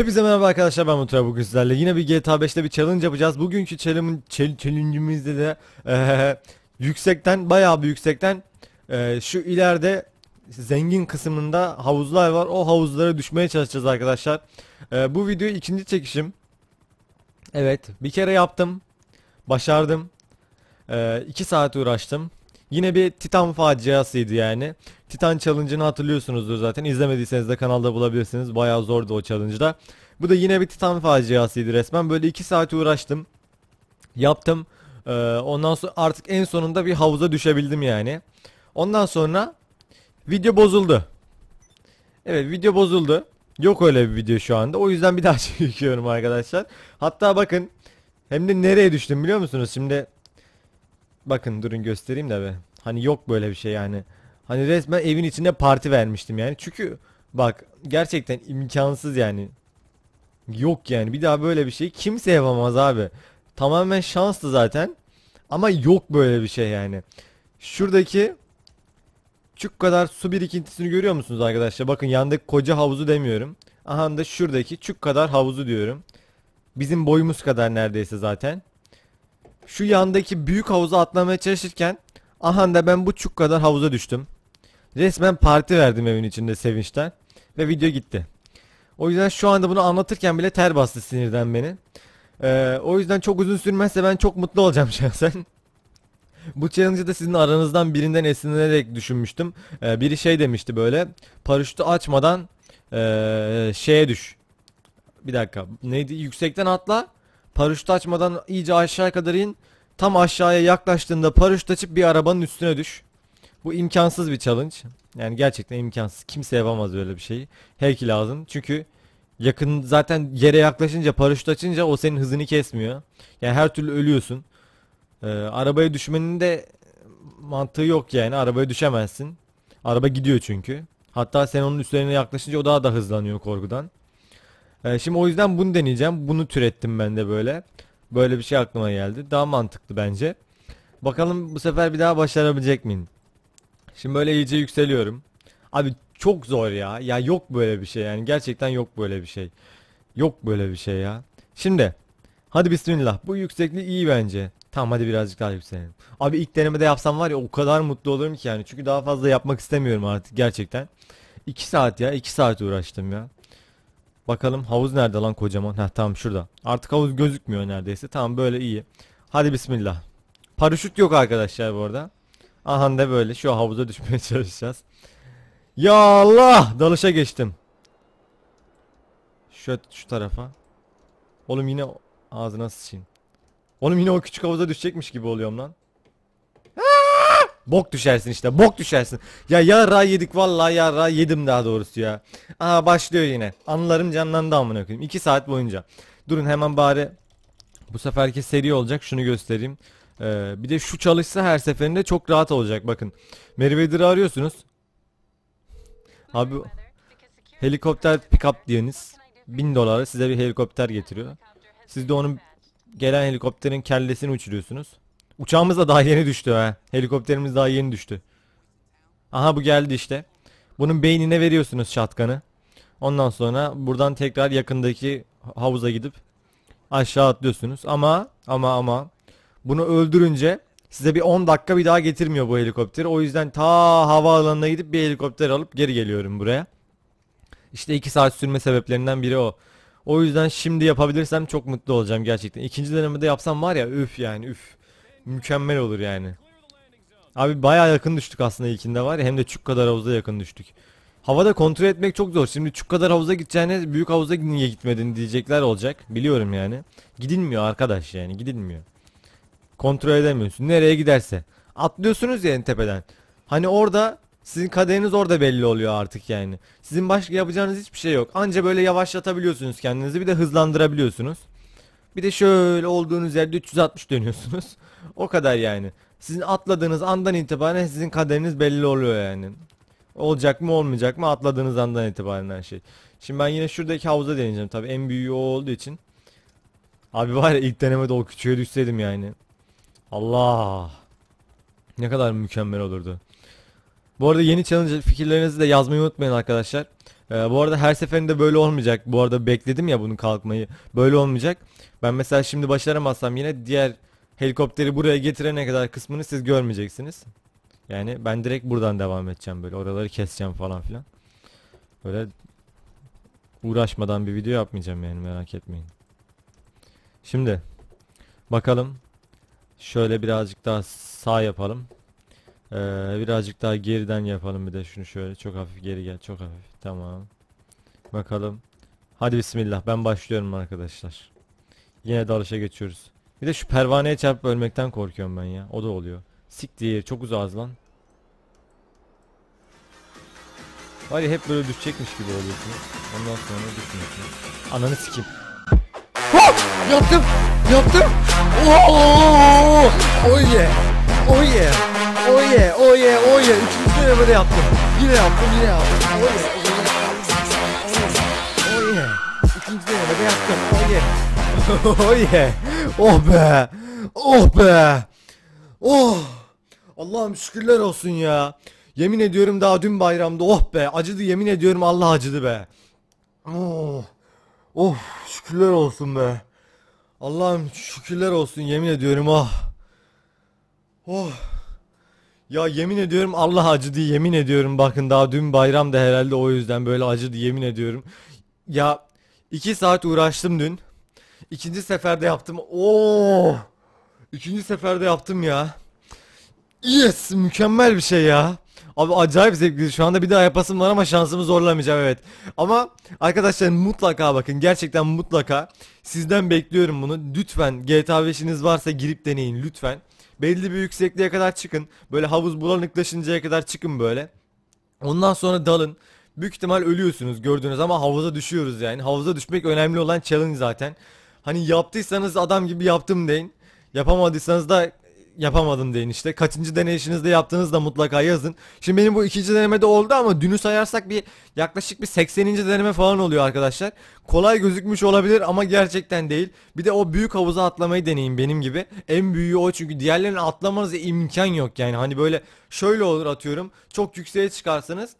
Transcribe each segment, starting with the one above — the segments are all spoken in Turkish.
Hepinize merhaba arkadaşlar ben Mutura bugün sizlerle yine bir GTA 5'te bir challenge yapacağız. Bugünkü challenge, chal- challenge'imizde de eee, yüksekten bayağı bir yüksekten eee, şu ileride zengin kısmında havuzlar var. O havuzlara düşmeye çalışacağız arkadaşlar. Eee, bu video ikinci çekişim. Evet bir kere yaptım. Başardım. 2 saat uğraştım. Yine bir Titan faciasıydı yani. Titan Challenge'ını hatırlıyorsunuzdur zaten. İzlemediyseniz de kanalda bulabilirsiniz. Bayağı zordu o challenge'da. Bu da yine bir Titan faciasıydı resmen. Böyle 2 saat uğraştım. Yaptım. Ee, ondan sonra artık en sonunda bir havuza düşebildim yani. Ondan sonra video bozuldu. Evet video bozuldu. Yok öyle bir video şu anda. O yüzden bir daha çekiyorum arkadaşlar. Hatta bakın hem de nereye düştüm biliyor musunuz? Şimdi bakın durun göstereyim de be. Hani yok böyle bir şey yani. Hani resmen evin içinde parti vermiştim yani. Çünkü bak gerçekten imkansız yani. Yok yani bir daha böyle bir şey kimse yapamaz abi. Tamamen şanslı zaten. Ama yok böyle bir şey yani. Şuradaki çuk kadar su birikintisini görüyor musunuz arkadaşlar? Bakın yandaki koca havuzu demiyorum. Aha da şuradaki çuk kadar havuzu diyorum. Bizim boyumuz kadar neredeyse zaten. Şu yandaki büyük havuza atlamaya çalışırken aha da ben bu çuk kadar havuza düştüm. Resmen parti verdim evin içinde sevinçten ve video gitti. O yüzden şu anda bunu anlatırken bile ter bastı sinirden beni. Ee, o yüzden çok uzun sürmezse ben çok mutlu olacağım şahsen. Bu challenge'ı da sizin aranızdan birinden esinlenerek düşünmüştüm. Ee, biri şey demişti böyle. Paraşütü açmadan ee, şeye düş. Bir dakika. Neydi? Yüksekten atla. Paraşütü açmadan iyice aşağıya kadar in. Tam aşağıya yaklaştığında paraşüt açıp bir arabanın üstüne düş. Bu imkansız bir challenge. Yani gerçekten imkansız. Kimse yapamaz böyle bir şeyi. Her lazım. Çünkü yakın zaten yere yaklaşınca paraşüt açınca o senin hızını kesmiyor. Yani her türlü ölüyorsun. Ee, arabaya düşmenin de mantığı yok yani. Arabaya düşemezsin. Araba gidiyor çünkü. Hatta sen onun üstlerine yaklaşınca o daha da hızlanıyor korkudan. Ee, şimdi o yüzden bunu deneyeceğim. Bunu türettim ben de böyle. Böyle bir şey aklıma geldi. Daha mantıklı bence. Bakalım bu sefer bir daha başarabilecek miyim? Şimdi böyle iyice yükseliyorum. Abi çok zor ya. Ya yok böyle bir şey yani. Gerçekten yok böyle bir şey. Yok böyle bir şey ya. Şimdi. Hadi bismillah. Bu yüksekliği iyi bence. Tamam hadi birazcık daha yükselelim. Abi ilk denemede yapsam var ya o kadar mutlu olurum ki yani. Çünkü daha fazla yapmak istemiyorum artık gerçekten. 2 saat ya. 2 saat uğraştım ya. Bakalım havuz nerede lan kocaman? Heh tamam şurada. Artık havuz gözükmüyor neredeyse. Tamam böyle iyi. Hadi bismillah. Paraşüt yok arkadaşlar bu arada. Aha da böyle şu havuza düşmeye çalışacağız. Ya Allah! Dalışa geçtim. Şu şu tarafa. Oğlum yine ağzına sıçayım. Oğlum yine o küçük havuza düşecekmiş gibi oluyorum lan. Bok düşersin işte. Bok düşersin. Ya yarra yedik vallahi yarra yedim daha doğrusu ya. Aha başlıyor yine. Anılarım canlandı amına koyayım. 2 saat boyunca. Durun hemen bari bu seferki seri olacak. Şunu göstereyim. Ee, bir de şu çalışsa her seferinde çok rahat olacak bakın. Meriwether'ı arıyorsunuz. Abi helikopter pick-up diyeniz 1000 dolara size bir helikopter getiriyor. Siz de onun gelen helikopterin kellesini uçuruyorsunuz. Uçağımız da daha yeni düştü ha. Helikopterimiz daha yeni düştü. Aha bu geldi işte. Bunun beynine veriyorsunuz şatkanı. Ondan sonra buradan tekrar yakındaki havuza gidip aşağı atlıyorsunuz. Ama ama ama bunu öldürünce size bir 10 dakika bir daha getirmiyor bu helikopteri. O yüzden ta havaalanına gidip bir helikopter alıp geri geliyorum buraya. İşte 2 saat sürme sebeplerinden biri o. O yüzden şimdi yapabilirsem çok mutlu olacağım gerçekten. İkinci denemede yapsam var ya üf yani üf. Mükemmel olur yani. Abi baya yakın düştük aslında ilkinde var ya hem de çuk kadar havuza yakın düştük. Havada kontrol etmek çok zor. Şimdi çuk kadar havuza gideceğine büyük havuza niye gitmedin diyecekler olacak. Biliyorum yani. Gidilmiyor arkadaş yani gidilmiyor. Kontrol edemiyorsun. Nereye giderse. Atlıyorsunuz ya en tepeden. Hani orada sizin kaderiniz orada belli oluyor artık yani. Sizin başka yapacağınız hiçbir şey yok. Anca böyle yavaşlatabiliyorsunuz kendinizi bir de hızlandırabiliyorsunuz. Bir de şöyle olduğunuz yerde 360 dönüyorsunuz. O kadar yani. Sizin atladığınız andan itibaren sizin kaderiniz belli oluyor yani. Olacak mı olmayacak mı atladığınız andan itibaren her şey. Şimdi ben yine şuradaki havuza deneyeceğim tabi en büyüğü o olduğu için. Abi var ya ilk denemede o küçüğe düşseydim yani. Allah. Ne kadar mükemmel olurdu. Bu arada yeni challenge fikirlerinizi de yazmayı unutmayın arkadaşlar. Ee, bu arada her seferinde böyle olmayacak. Bu arada bekledim ya bunun kalkmayı. Böyle olmayacak. Ben mesela şimdi başaramazsam yine diğer helikopteri buraya getirene kadar kısmını siz görmeyeceksiniz. Yani ben direkt buradan devam edeceğim böyle. Oraları keseceğim falan filan. Böyle uğraşmadan bir video yapmayacağım yani merak etmeyin. Şimdi bakalım. Şöyle birazcık daha sağ yapalım. Ee, birazcık daha geriden yapalım bir de şunu şöyle çok hafif geri gel çok hafif tamam bakalım hadi bismillah ben başlıyorum arkadaşlar yine dalışa geçiyoruz bir de şu pervaneye çarpıp ölmekten korkuyorum ben ya. O da oluyor. Siktir çok uzağız lan. Var ya hep böyle düşecekmiş gibi oluyorsun. Ondan sonra düşmüyorsun. Ananı sikeyim. Yaptım! Yaptım! Oh oh yeah oh yeah Oh yeah, oh yeah, oh yeah. Üçüncü denemede yaptım. Yine yaptım, yine yaptım. Oh yeah, oh yeah. Oh yeah. Üçüncü denemede yaptım. Oh. oh yeah. Oh be. Oh be. Oh. Allah'ım şükürler olsun ya. Yemin ediyorum daha dün bayramda oh be acıdı yemin ediyorum Allah acıdı be. Oh. Oh şükürler olsun be. Allah'ım şükürler olsun yemin ediyorum oh. Oh. Ya yemin ediyorum Allah acıdı yemin ediyorum bakın daha dün bayram da herhalde o yüzden böyle acıdı yemin ediyorum. Ya iki saat uğraştım dün. İkinci seferde yaptım. Oo! Üçüncü seferde yaptım ya. Yes mükemmel bir şey ya. Abi acayip zevkli. Şu anda bir daha yapasım var ama şansımı zorlamayacağım evet. Ama arkadaşlar mutlaka bakın. Gerçekten mutlaka. Sizden bekliyorum bunu. Lütfen GTA 5'iniz varsa girip deneyin lütfen. Belli bir yüksekliğe kadar çıkın. Böyle havuz bulanıklaşıncaya kadar çıkın böyle. Ondan sonra dalın. Büyük ihtimal ölüyorsunuz gördüğünüz ama havuza düşüyoruz yani. Havuza düşmek önemli olan challenge zaten. Hani yaptıysanız adam gibi yaptım deyin. Yapamadıysanız da yapamadım deyin işte. Kaçıncı deneyişinizde yaptığınızda mutlaka yazın. Şimdi benim bu ikinci denemede oldu ama dünü sayarsak bir yaklaşık bir 80. deneme falan oluyor arkadaşlar. Kolay gözükmüş olabilir ama gerçekten değil. Bir de o büyük havuza atlamayı deneyin benim gibi. En büyüğü o çünkü diğerlerini atlamanıza imkan yok yani. Hani böyle şöyle olur atıyorum. Çok yükseğe çıkarsanız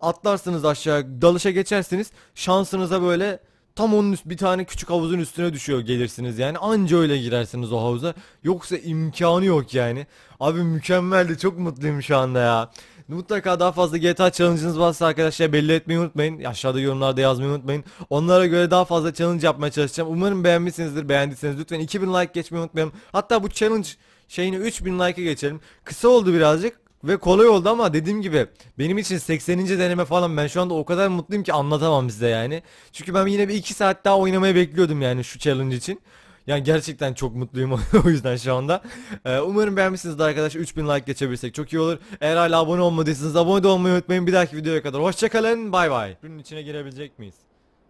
atlarsınız aşağı dalışa geçersiniz. Şansınıza böyle Tam onun üst, bir tane küçük havuzun üstüne düşüyor gelirsiniz yani. Anca öyle girersiniz o havuza. Yoksa imkanı yok yani. Abi mükemmeldi. Çok mutluyum şu anda ya. Mutlaka daha fazla GTA challenge'ınız varsa arkadaşlar belli etmeyi unutmayın. Aşağıda yorumlarda yazmayı unutmayın. Onlara göre daha fazla challenge yapmaya çalışacağım. Umarım beğenmişsinizdir. Beğendiyseniz lütfen 2000 like geçmeyi unutmayalım. Hatta bu challenge şeyini 3000 like'a geçelim. Kısa oldu birazcık. Ve kolay oldu ama dediğim gibi benim için 80. deneme falan ben şu anda o kadar mutluyum ki anlatamam size yani. Çünkü ben yine bir 2 saat daha oynamayı bekliyordum yani şu challenge için. Yani gerçekten çok mutluyum o yüzden şu anda. Ee, umarım beğenmişsinizdir arkadaşlar. 3000 like geçebilirsek çok iyi olur. Eğer hala abone olmadıysanız abone de olmayı unutmayın. Bir dahaki videoya kadar hoşçakalın. Bay bay. Bunun içine girebilecek miyiz?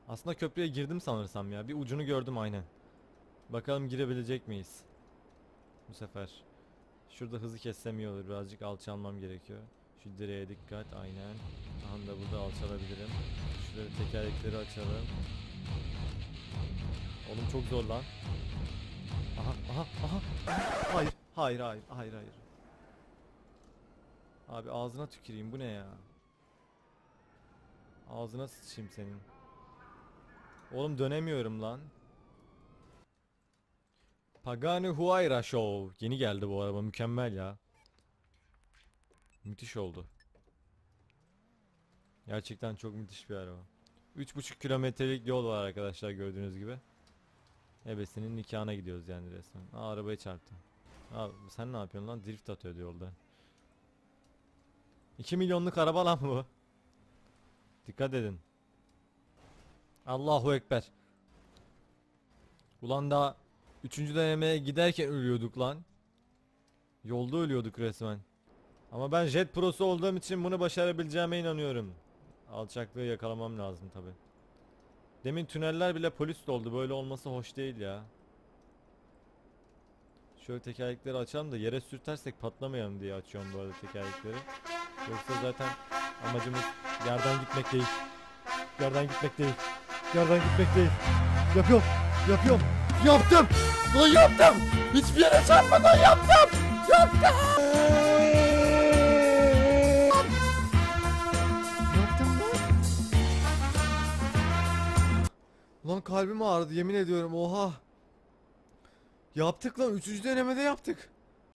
Aslında köprüye girdim sanırsam ya. Bir ucunu gördüm aynen. Bakalım girebilecek miyiz? Bu sefer. Şurada hızı kessem iyi olur. Birazcık alçalmam gerekiyor. Şu direğe dikkat. Aynen. Tam da burada alçalabilirim. Şurada tekerlekleri açalım. Oğlum çok zor lan. Aha aha aha. Hayır. Hayır hayır. Hayır hayır. Abi ağzına tüküreyim. Bu ne ya? Ağzına sıçayım senin. Oğlum dönemiyorum lan. Pagani Huayra Show. Yeni geldi bu araba mükemmel ya. Müthiş oldu. Gerçekten çok müthiş bir araba. 3,5 kilometrelik yol var arkadaşlar gördüğünüz gibi. Ebesinin nikahına gidiyoruz yani resmen. Aa arabayı çarptım. Abi sen ne yapıyorsun lan? Drift atıyordu yolda. 2 milyonluk araba lan bu. Dikkat edin. Allahu Ekber. Ulan daha Üçüncü denemeye giderken ölüyorduk lan. Yolda ölüyorduk resmen. Ama ben Jet Pro'su olduğum için bunu başarabileceğime inanıyorum. Alçaklığı yakalamam lazım tabi. Demin tüneller bile polis doldu. Böyle olması hoş değil ya. Şöyle tekerlekleri açalım da yere sürtersek patlamayalım diye açıyorum bu arada tekerlekleri. Yoksa zaten amacımız yerden gitmek değil. Yerden gitmek değil. Yerden gitmek değil. Yapıyorum. Yapıyorum. Yaptım. Lan yaptım. Hiçbir yere çarpmadan yaptım. Yaptım. Yaptım lan. Kalbim ağrıdı yemin ediyorum oha. Yaptık lan. Üçüncü denemede yaptık.